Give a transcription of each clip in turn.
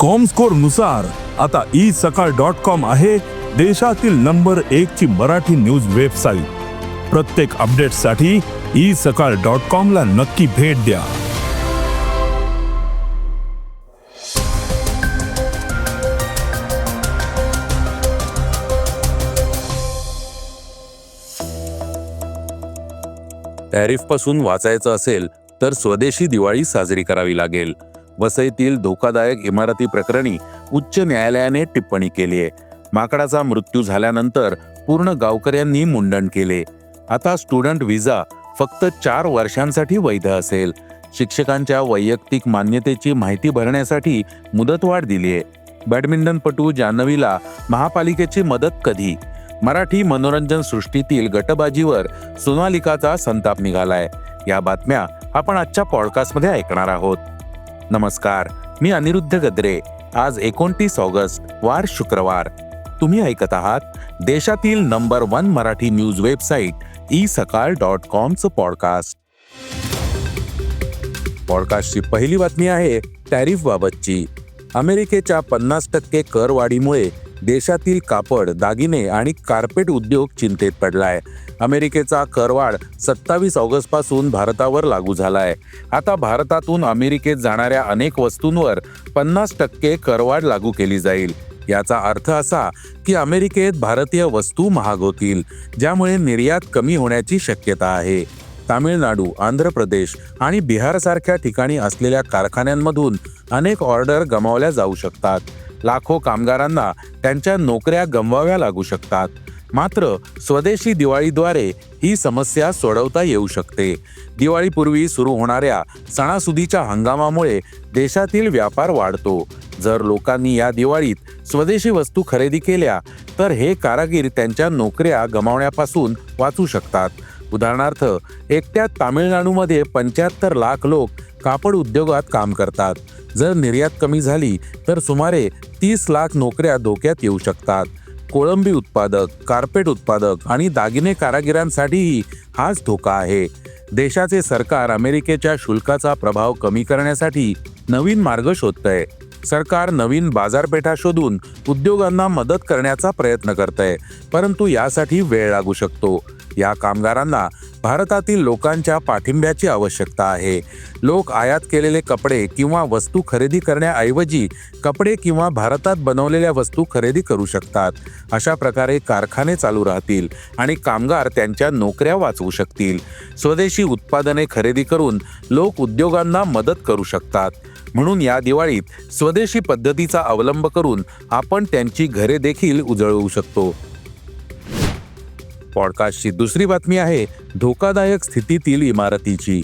कॉमस्कोरनुसार आता E Sakal dot com आहे देशातील नंबर एक ची मराठी न्यूज वेबसाईट प्रत्येक अपडेटसाठी ई सकाळ डॉट कॉम ला नक्की भेट द्या. टॅरिफपासून वाचायचं असेल तर स्वदेशी दिवाळी साजरी करावी लागेल. वसईतील धोकादायक इमारती प्रकरणी उच्च न्यायालयाने टिप्पणी केली आहे. माकडाचा मृत्यू झाल्यानंतर पूर्ण गावकऱ्यांनी मुंडन केले. आता स्टुडंट व्हिसा फक्त चार वर्षांसाठी वैध असेल. शिक्षकांच्या वैयक्तिक मान्यतेची माहिती भरण्यासाठी मुदतवाढ दिली आहे. बॅडमिंटनपटू जान्हवीला महापालिकेची मदत कधी? मराठी मनोरंजन सृष्टीतील गटबाजीवर सोनालिकाचा संताप निघालाय. या बातम्या आपण आजच्या पॉडकास्टमध्ये ऐकणार आहोत. नमस्कार मी अनिरुद्ध गद्रे. आज एकोणतीस ऑगस्ट वार शुक्रवार. तुम्ही ऐकत आहात देशातील number one Marathi news website e Sakal dot कॉमचं podcast. पॉडकास्टची पहिली बातमी आहे टॅरिफ बाबतची. अमेरिकेच्या पन्नास टक्के करवाढीमुळे देशातील कापड दागिने आणि कार्पेट उद्योग चिंतेत पडलाय. अमेरिकेचा करवाढ सत्तावीस ऑगस्टपासून भारतावर लागू झालाय. आता भारतातून अमेरिकेत जाणाऱ्या अनेक वस्तूंवर पन्नास टक्के करवाढ लागू केली जाईल. याचा अर्थ असा की अमेरिकेत भारतीय वस्तू महाग होतील ज्यामुळे निर्यात कमी होण्याची शक्यता आहे. तामिळनाडू आंध्र प्रदेश आणि बिहारसारख्या ठिकाणी असलेल्या कारखान्यांमधून अनेक ऑर्डर गमावल्या जाऊ शकतात. लाखो कामगारांना त्यांच्या नोकऱ्या गमवाव्या लागू शकतात. मात्र स्वदेशी दिवाळीद्वारे ही समस्या सोडवता येऊ शकते. दिवाळीपूर्वी सुरू होणाऱ्या सणासुदीच्या हंगामामुळे देशातील व्यापार वाढतो. जर लोकांनी या दिवाळीत स्वदेशी वस्तू खरेदी केल्या तर हे कारागीर त्यांच्या नोकऱ्या गमावण्यापासून वाचू शकतात. उदाहरणार्थ एकट्या तामिळनाडूमध्ये पंच्याहत्तर लाख लोक कापड उद्योगात काम करतात. जर निर्यात कमी झाली तर सुमारे तीस लाख नोकऱ्या धोक्यात येऊ शकतात. कोळंबी उत्पादक कार्पेट उत्पादक आणि दागिने कारागिरांसाठीही हाच धोका आहे. देशाचे सरकार अमेरिकेच्या शुल्काचा प्रभाव कमी करण्यासाठी नवीन मार्ग शोधतंय. सरकार नवीन बाजारपेठा शोधून उद्योगांना मदत करण्याचा प्रयत्न करतंय परंतु यासाठी वेळ लागू शकतो. या कामगारांना भारतातील लोकांच्या पाठिंब्याची आवश्यकता आहे. लोक आयात केलेले कपडे किंवा वस्तू खरेदी करण्याऐवजी कपडे किंवा भारतात बनवलेल्या वस्तू खरेदी करू शकतात. अशा प्रकारे कारखाने चालू राहतील आणि कामगार त्यांच्या नोकऱ्या वाचवू शकतील. स्वदेशी उत्पादने खरेदी करून लोक उद्योगांना मदत करू शकतात. म्हणून या दिवाळीत स्वदेशी पद्धतीचा अवलंब करून आपण त्यांची घरे देखील उजळवू शकतो. पॉडकास्टची दुसरी बातमी आहे धोकादायक स्थितीतील इमारतीची.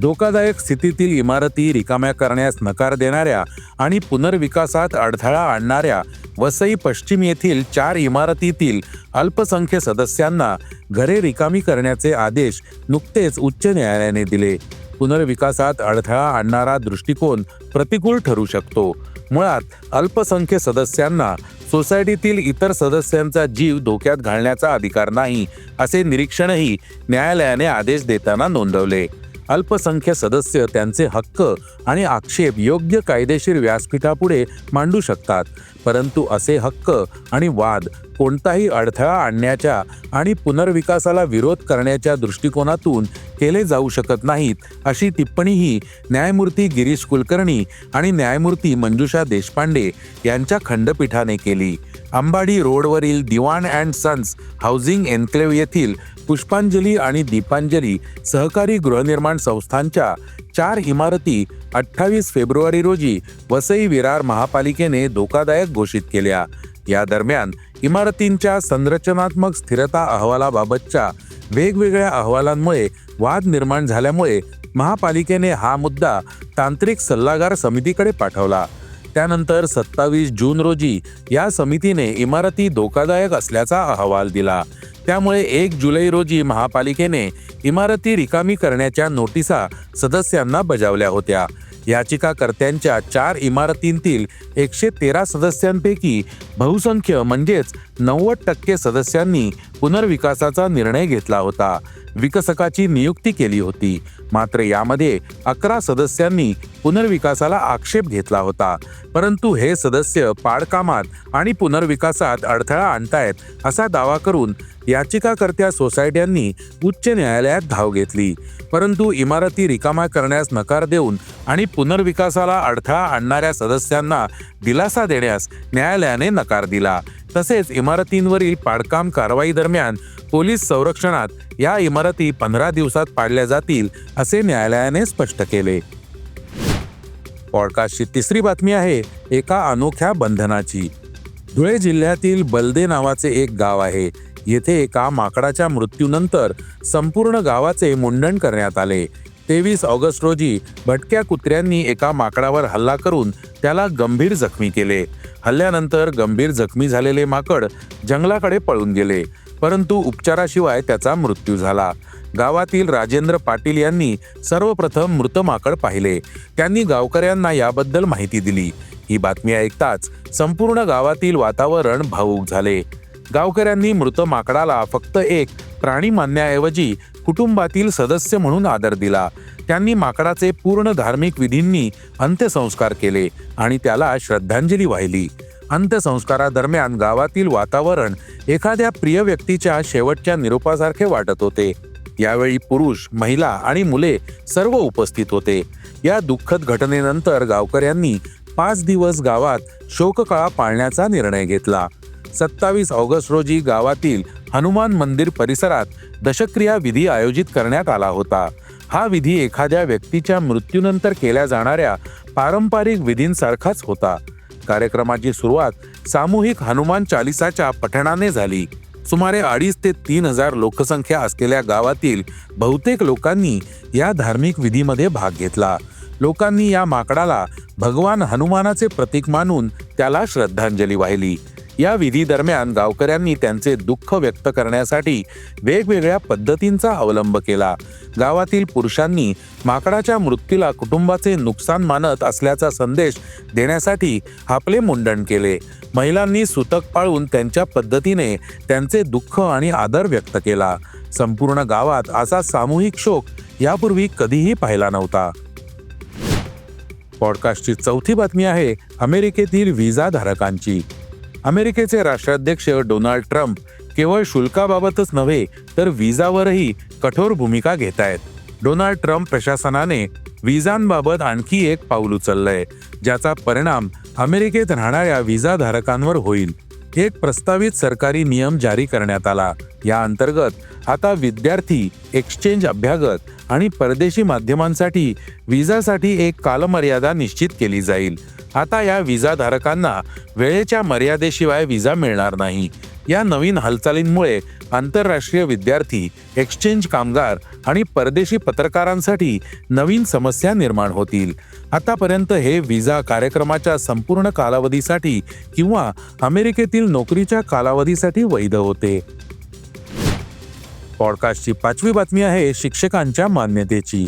धोकादायक स्थितीतील इमारती रिकाम्या करण्यास नकार देणाऱ्या आणि पुनर्विकासात अडथळा आणणाऱ्या वसई पश्चिम येथील चार इमारतीतील अल्पसंख्य सदस्यांना घरे रिकामी करण्याचे आदेश नुकतेच उच्च न्यायालयाने दिले. पुनर्विकासात अडथळा आणणारा दृष्टिकोन प्रतिकूल ठरू शकतो. मुळात अल्पसंख्य सदस्यांना सोसायटीतील इतर सदस्यांचा जीव धोक्यात घालण्याचा अधिकार नाही असे निरीक्षणही न्यायालयाने आदेश देताना नोंदवले. अल्पसंख्य सदस्य त्यांचे हक्क आणि आक्षेप योग्य कायदेशीर व्यासपीठापुढे मांडू शकतात. परंतु असे हक्क आणि वाद कोणताही अडथळा आणण्याच्या आणि पुनर्विकासाला विरोध करण्याच्या दृष्टिकोनातून केले जाऊ शकत नाहीत अशी टिप्पणीही न्यायमूर्ती गिरीश कुलकर्णी आणि न्यायमूर्ती मंजुषा देशपांडे यांच्या खंडपीठाने केली. अंबाडी रोडवरील Diwan and sons housing enclave येथील पुष्पांजली आणि दीपांजली सहकारी गृहनिर्माण संस्थांच्या चार इमारती अठ्ठावीस फेब्रुवारी रोजी वसई विरार महापालिकेने धोकादायक घोषित केल्या. या दरम्यान इमारतींच्या संरचनात्मक स्थिरता अहवालाबाबतच्या वेगवेगळ्या अहवालांमुळे वाद निर्माण झाल्यामुळे महापालिकेने हा मुद्दा तांत्रिक सल्लागार समितीकडे पाठवला. त्यानंतर सत्तावीस जून रोजी या समितीने इमारती धोकादायक असल्याचा अहवाल दिला. त्यामुळे एक जुलै रोजी महापालिकेने इमारती रिकामी करण्याच्या नोटिसा सदस्यांना बजावल्या होत्या. याचिकाकर्त्यांच्या चार इमारतींतील एकशे तेरा सदस्यांपैकी बहुसंख्य म्हणजेच नव्वद टक्के सदस्यांनी पुनर्विकासाचा निर्णय घेतला होता. विकसकाची नियुक्ती केली होती. मात्र यामध्ये अकरा सदस्यांनी पुनर्विकासाला आक्षेप घेतला होता. परंतु हे सदस्य पाडकामात आणि पुनर्विकासात अडथळा आणतायत असा दावा करून याचिकाकर्त्या सोसायट्यांनी उच्च न्यायालयात धाव घेतली. परंतु इमारती रिकामा करण्यास नकार देऊन आणि पुनर्विकासाला अडथळा आणणाऱ्या सदस्यांना दिलासा देण्यास न्यायालयाने नकार दिला. तसेच इमारतींवरील पाडकाम कारवाई दरम्यान पोलीस संरक्षणात या इमारती पंधरा दिवसात पाडल्या जातील असे न्यायालयाने स्पष्ट केले. पॉडकास्टची तिसरी बातमी आहे एका अनोख्या बंधनाची. धुळे जिल्ह्यातील बलदे नावाचे एक गाव आहे. येथे एका माकडाच्या मृत्यूनंतर संपूर्ण गावाचे मुंडन करण्यात आले. तेवीस ऑगस्ट रोजी भटक्या कुत्र्यांनी एका माकडावर हल्ला करून त्याला गंभीर जखमी केले. हल्ल्यानंतर गंभीर जखमी झालेले माकड जंगलाकडे पळून गेले परंतु उपचाराशिवाय त्याचा मृत्यू झाला. गावातील राजेंद्र पाटील यांनी सर्वप्रथम मृत माकड पाहिले. त्यांनी गावकऱ्यांना याबद्दल माहिती दिली. ही बातमी ऐकताच संपूर्ण गावातील वातावरण भावूक झाले. गावकऱ्यांनी मृत माकडाला फक्त एक प्राणी मानण्याऐवजी कुटुंबातील सदस्य म्हणून आदर दिला. त्यांनी माकडाचे पूर्ण धार्मिक विधींनी अंत्यसंस्कार केले आणि त्याला श्रद्धांजली वाहिली. अंत्यसंस्कारादरम्यान गावातील वातावरण एखाद्या प्रिय व्यक्तीच्या शेवटच्या निरोपासारखे वाटत होते. यावेळी पुरुष महिला आणि मुले सर्व उपस्थित होते. या दुःखद घटनेनंतर गावकऱ्यांनी पाच दिवस गावात शोककळा पाळण्याचा निर्णय घेतला. सत्तावीस ऑगस्ट रोजी गावातील हनुमान मंदिर परिसरात दशक्रिया विधी आयोजित करण्यात आला होता. हा विधी एखाद्या व्यक्तीच्या मृत्यूनंतर केल्या जाणाऱ्या पारंपरिक विधींसारखाच होता. कार्यक्रमाची सुरुवात सामूहिक हनुमान चालिसाच्या पठणाने झाली. सुमारे अडीच ते तीन हजार लोकसंख्या असलेल्या गावातील बहुतेक लोकांनी या धार्मिक विधीमध्ये भाग घेतला. लोकांनी या माकडाला भगवान हनुमानाचे प्रतीक मानून त्याला श्रद्धांजली वाहिली. या विधी दरम्यान गावकऱ्यांनी त्यांचे दुःख व्यक्त करण्यासाठी वेगवेगळ्या पद्धतींचा अवलंब केला. गावातील पुरुषांनी माकडाच्या मृत्यूला कुटुंबाचे नुकसान मानत असल्याचा संदेश देण्यासाठी आपले मुंडन केले. महिलांनी सुतक पाळून त्यांच्या पद्धतीने त्यांचे दुःख आणि आदर व्यक्त केला. संपूर्ण गावात असा सामूहिक शोक यापूर्वी कधीही पाहिला नव्हता. पॉडकास्टची चौथी बातमी आहे अमेरिकेतील व्हिसा धारकांची अमेरिकेचे राष्ट्राध्यक्ष डोनाल्ड ट्रम्प केवळ शुल्काबाबतच नव्हे तर विजावरही कठोर भूमिका घेत आहेत डोनाल्ड ट्रम्प प्रशासनाने विजांबाबत आणखी एक पाऊल उचललंय ज्याचा परिणाम अमेरिकेत राहणाऱ्या विजाधारकांवर होईल. एक प्रस्तावित सरकारी नियम जारी करण्यात आला. या अंतर्गत आता विद्यार्थी एक्सचेंज अभ्यागत आणि परदेशी माध्यमांसाठी विजासाठी एक कालमर्यादा निश्चित केली जाईल. आता या व्हिसाधारकांना वेळेच्या मर्यादेशिवाय विजा मिळणार नाही. या नवीन हालचालींमुळे आंतरराष्ट्रीय विद्यार्थी एक्सचेंज कामगार आणि परदेशी पत्रकारांसाठी नवीन समस्या निर्माण होतील. आतापर्यंत हे व्हिसा कार्यक्रमाच्या संपूर्ण कालावधीसाठी किंवा अमेरिकेतील नोकरीच्या कालावधीसाठी वैध होते. पॉडकास्टची पाचवी बातमी आहे शिक्षकांच्या मान्यतेची.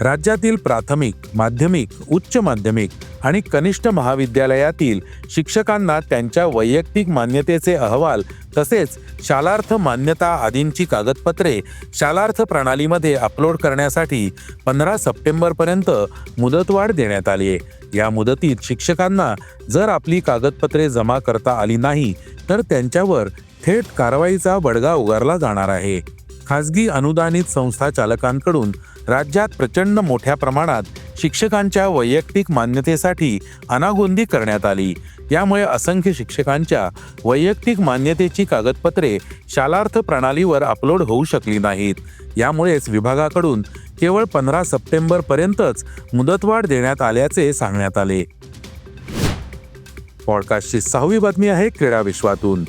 राज्यातील प्राथमिक माध्यमिक उच्च माध्यमिक आणि कनिष्ठ महाविद्यालयातील शिक्षकांना त्यांच्या वैयक्तिक मान्यतेचे अहवाल तसेच शालार्थ मान्यता आदींची कागदपत्रे शालार्थ प्रणालीमध्ये अपलोड करण्यासाठी पंधरा सप्टेंबरपर्यंत मुदतवाढ देण्यात आली आहे. या मुदतीत शिक्षकांना जर आपली कागदपत्रे जमा करता आली नाही तर त्यांच्यावर थेट कारवाईचा बडगा उगारला जाणार आहे. खासगी अनुदानित संस्था चालकांकडून राज्यात प्रचंड मोठ्या प्रमाणात शिक्षकांच्या वैयक्तिक मान्यतेसाठी अनागोंदी करण्यात आली. यामुळे असंख्य शिक्षकांच्या वैयक्तिक मान्यतेची कागदपत्रे शालार्थ प्रणालीवर अपलोड होऊ शकली नाहीत. यामुळेच विभागाकडून केवळ पंधरा सप्टेंबरपर्यंतच मुदतवाढ देण्यात आल्याचे सांगण्यात आले. पॉडकास्टची सहावी बातमी आहे क्रीडा विश्वातून.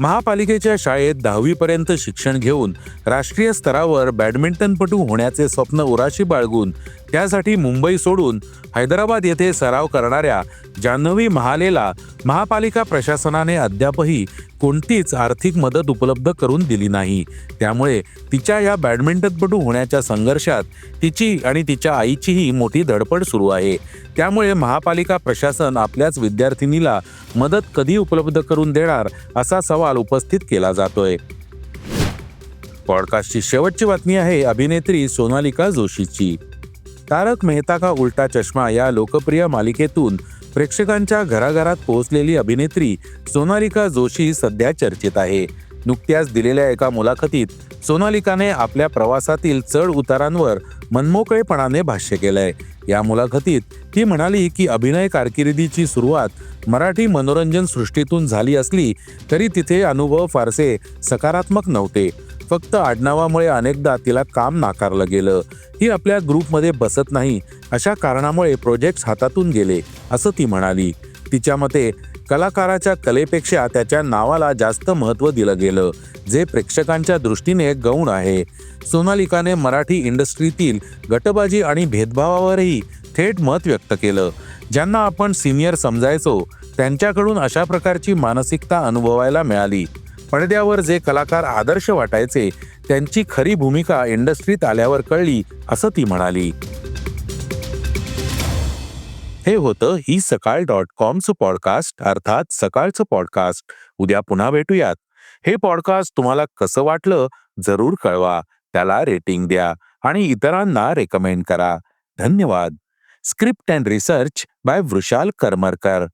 महापालिकेच्या शाळेत दहावीपर्यंत शिक्षण घेऊन राष्ट्रीय स्तरावर बॅडमिंटनपटू होण्याचे स्वप्न उराशी बाळगून त्यासाठी मुंबई सोडून हैदराबाद येथे सराव करणाऱ्या जान्हवी महालेला महापालिका प्रशासनाने अद्यापही कोणतीच आर्थिक मदत उपलब्ध करून दिली नाही. त्यामुळे तिच्या या बॅडमिंटनपटू होण्याच्या संघर्षात तिची आणि तिच्या आईचीही मोठी धडपड सुरू आहे. त्यामुळे महापालिका प्रशासन आपल्याच विद्यार्थिनीला मदत कधी उपलब्ध करून देणार असा सवाल उपस्थित केला जातोय. पॉडकास्टची शेवटची बातमी आहे अभिनेत्री सोनालिका जोशीची. तारक मेहता का उलटा चष्मा या लोकप्रिय मालिकेतून प्रेक्षकांच्या घराघरात पोहोचलेली अभिनेत्री सोनालिका जोशी सध्या चर्चेत आहे. नुकत्याच दिलेल्या एका मुलाखतीत सोनालिकाने आपल्या प्रवासातील चढ उतारांवर मनमोकळेपणाने भाष्य केलंय. या मुलाखतीत ती म्हणाली की अभिनय कारकिर्दीची सुरुवात मराठी मनोरंजन सृष्टीतून झाली असली तरी तिथे अनुभव फारसे सकारात्मक नव्हते. फक्त आडनावामुळे अनेकदा तिला काम नाकारलं गेलं. ही आपल्या ग्रुपमध्ये बसत नाही. अशा कारणामुळे प्रोजेक्ट्स हातातून गेले असं ती म्हणाली. तिच्या मते कलाकाराच्या कलेपेक्षा त्याच्या नावाला जास्त महत्त्व दिलं गेलं जे प्रेक्षकांच्या दृष्टीने गौण आहे. सोनालिकाने मराठी इंडस्ट्रीतील गटबाजी आणि भेदभावावरही थेट मत व्यक्त केलं. ज्यांना आपण सिनियर समजायचो त्यांच्याकडून अशा प्रकारची मानसिकता अनुभवायला मिळाली. पडद्यावर जे कलाकार आदर्श वाटायचे त्यांची खरी भूमिका इंडस्ट्रीत आल्यावर कळली असं ती म्हणाली. हे होतं ही सकाळ डॉट कॉमचं पॉडकास्ट अर्थात सकाळचं पॉडकास्ट. उद्या पुन्हा भेटूयात. हे पॉडकास्ट तुम्हाला कसं वाटलं जरूर कळवा. त्याला रेटिंग द्या आणि इतरांना रेकमेंड करा. धन्यवाद. Script and research by Vrushal Karmarkar.